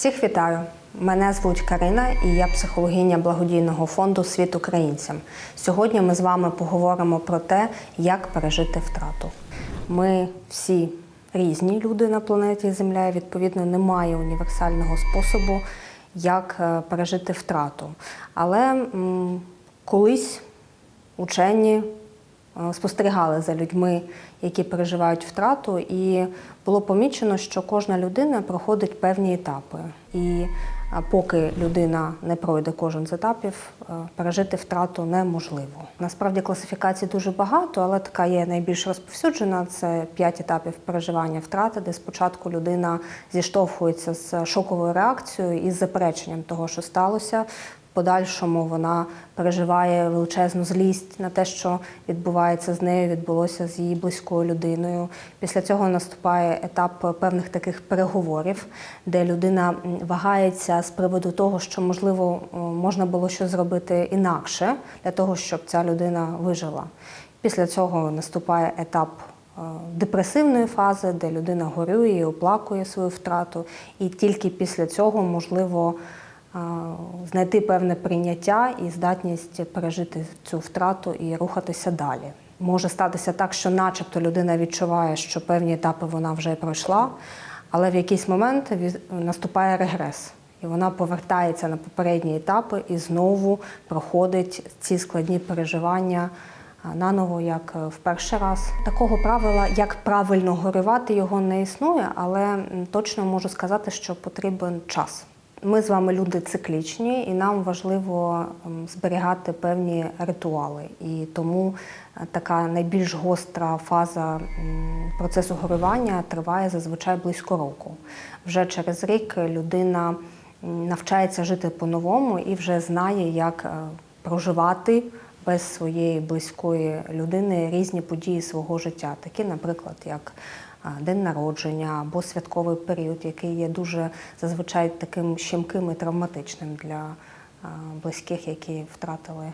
Всіх вітаю! Мене звуть Карина і я психологиня благодійного фонду Світ українцям. Сьогодні ми з вами поговоримо про те, як пережити втрату. Ми всі різні люди на планеті Земля, і, відповідно, немає універсального способу, як е, пережити втрату. Але м, колись учені спостерігали за людьми, які переживають втрату, і було помічено, що кожна людина проходить певні етапи. І е, поки людина не пройде кожен з етапів, е, пережити втрату неможливо. Насправді класифікацій дуже багато, але така є найбільш розповсюджена. Це п'ять етапів переживання втрати, де спочатку людина зіштовхується з шоковою реакцією і з запереченням того, що сталося. Подальшому вона переживає величезну злість на те, що відбувається з нею, відбулося з її близькою людиною. Після цього наступає етап певних таких переговорів, де людина вагається з приводу того, що можливо можна було щось зробити інакше для того, щоб ця людина вижила. Після цього наступає етап е, депресивної фази, де людина горює і оплакує свою втрату, і тільки після цього можливо знайти певне прийняття і здатність пережити цю втрату і рухатися далі. Може статися так, що, начебто, людина відчуває, що певні етапи вона вже пройшла, але в якийсь момент наступає регрес. І вона повертається на попередні етапи і знову проходить ці складні переживання наново, як е, в перший раз. Такого правила, як правильно горювати, його не існує, але точно можу сказати, що потрібен час. Ми з вами люди циклічні, і нам важливо ем, зберігати певні ритуали. І тому е, така найбільш гостра фаза процесу горювання триває зазвичай близько року. Вже через рік людина навчається жити по-новому і вже знає, як е, проживати без своєї близької людини різні події свого життя, такі, наприклад, як день народження або святковий період, який є дуже зазвичай таким щемким і травматичним для близьких, які втратили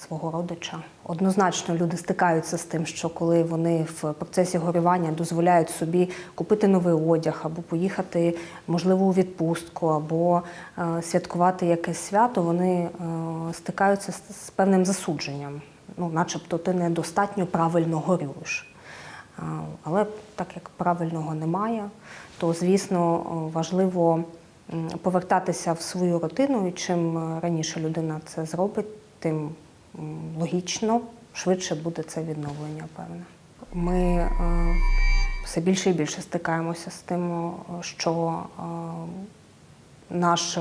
свого родича. Однозначно люди стикаються з тим, що коли вони в процесі горювання дозволяють собі купити новий одяг, або поїхати, можливо, у відпустку, або святкувати якесь свято, вони стикаються з певним засудженням. Ну, начебто ти недостатньо правильно горюєш. Але так як правильного немає, то звісно важливо повертатися в свою рутину, і чим раніше людина це зробить, тим логічно, швидше буде це відновлення, певне. Ми е, все більше і більше стикаємося з тим, що е, наш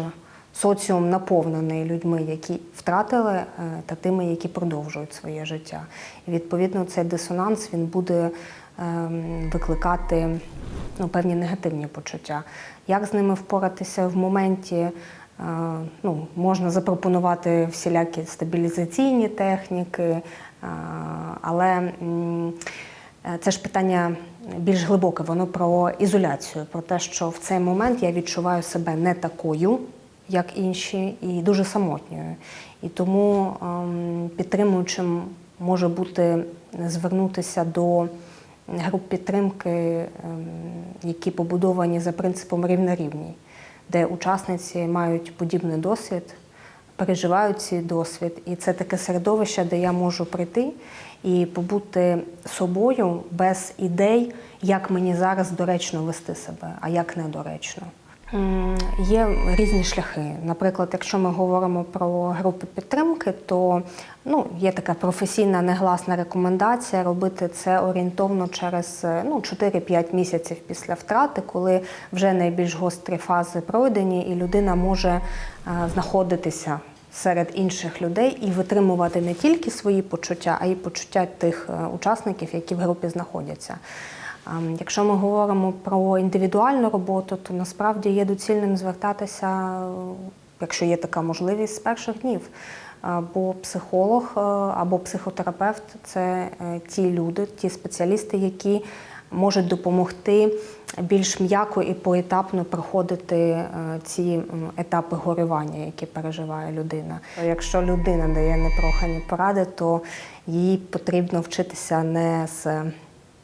соціум наповнений людьми, які втратили, е, та тими, які продовжують своє життя. І відповідно цей дисонанс він буде викликати ну, певні негативні почуття. Як з ними впоратися в моменті? е, Ну, можна запропонувати всілякі стабілізаційні техніки, е, але Е, Це ж питання більш глибоке, воно про ізоляцію, про те, що в цей момент я відчуваю себе не такою, як інші, і дуже самотньою. І тому ем, підтримуючим може бути звернутися до груп підтримки, ем, які побудовані за принципом рівна рівній, де учасниці мають подібний досвід, переживають цей досвід, і це таке середовище, де я можу прийти і побути собою без ідей, як мені зараз доречно вести себе, а як недоречно. Є різні шляхи. Наприклад, якщо ми говоримо про групи підтримки, то ну, є така професійна негласна рекомендація робити це орієнтовно через е, ну, 4-5 місяців після втрати, коли вже найбільш гострі фази пройдені, і людина може е, знаходитися серед інших людей і витримувати не тільки свої почуття, а й почуття тих е, учасників, які в групі знаходяться. А, Якщо ми говоримо про індивідуальну роботу, то насправді є доцільним звертатися, якщо є така можливість, з перших днів. Бо психолог е, або психотерапевт це е, ті люди, ті спеціалісти, які можуть допомогти більш м'яко і поетапно проходити е, ці етапи горювання, які переживає людина. Якщо людина дає непрохані поради, то їй потрібно вчитися не з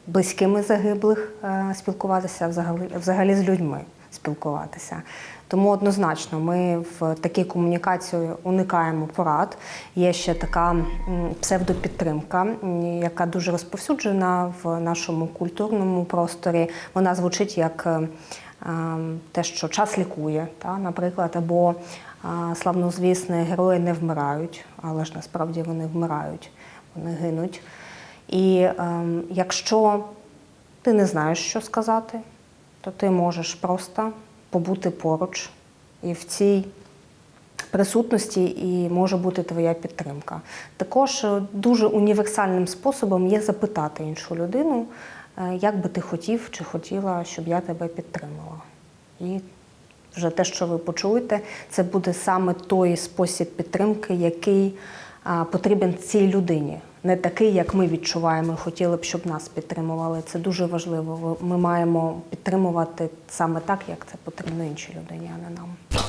близькими загиблих е, спілкуватися, взагалі, взагалі з людьми. спілкуватися. Тому однозначно ми в такій комунікації уникаємо порад. Є ще така псевдопідтримка, яка дуже розповсюджена в нашому культурному просторі. Вона звучить як е, ем, те, що час лікує, та, наприклад, або а, славнозвісні герої не вмирають, але ж насправді вони вмирають, вони гинуть. І ем, якщо ти не знаєш, що сказати, то ти можеш просто побути поруч і в цій присутності і може бути твоя підтримка. Також е, дуже універсальним способом є запитати іншу людину, е, як би ти хотів чи хотіла, щоб я тебе підтримала. І вже те, що ви почуєте, це буде саме той спосіб підтримки, який потрібен цій людині. Не такий, як ми відчуваємо, хотіли б, щоб нас підтримували. Це дуже важливо. Ми маємо підтримувати саме так, як це потрібно іншій людині, а не нам.